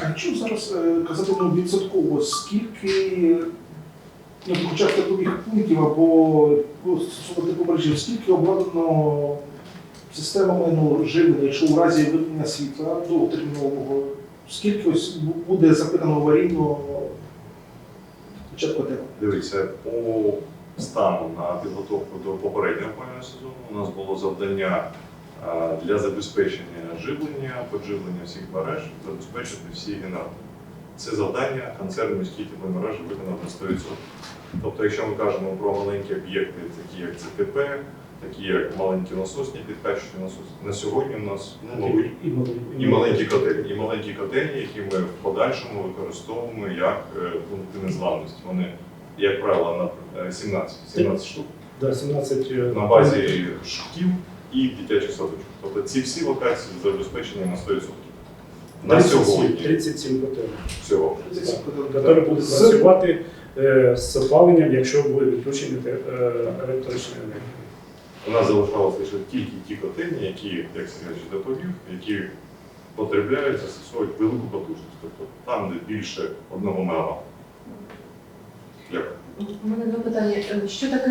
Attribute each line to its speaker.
Speaker 1: А якщо зараз е, казати ну, відсотково, скільки, ну, хоча б таких пунктів або ну, стосовно типу скільки обладнано системами ну, живлення, якщо у разі вимкнення світла довготермінового, скільки ось буде запитано аварійно хоча б котел?
Speaker 2: Дивіться, по стану на підготовку до попереднього сезону у нас було завдання для забезпечення живлення, подживлення всіх мереж, забезпечити всі генератори. Це завдання концерн міської тепломережі виконав на 100%. Тобто, якщо ми кажемо про маленькі об'єкти, такі як ЦТП, такі як маленькі насосні, підкачуючі насоси, на сьогодні у нас ну, мабуть,
Speaker 1: І,
Speaker 2: маленькі котельні, і маленькі котельні, які ми в подальшому використовуємо як е, пункти незламності. Вони, як правило, на е, 17, 17 штук
Speaker 3: Да, 17 е,
Speaker 2: на базі шкіл і дитячих садочків. Тобто ці всі локації забезпечені на 100%. На
Speaker 3: 37,
Speaker 2: сьогодні
Speaker 3: 37 котелів,
Speaker 2: всього.
Speaker 3: які будуть
Speaker 1: З-
Speaker 3: працювати е, з опаленням, якщо буде відключення е, електричної енергії.
Speaker 2: У нас залишалося лише тільки ті котельні, які, як Сергій доповів, які потребляють застосовують велику потужність. Тобто там, де більше одного мегаватта. Дякую.
Speaker 4: У мене два питання. Е, Що таке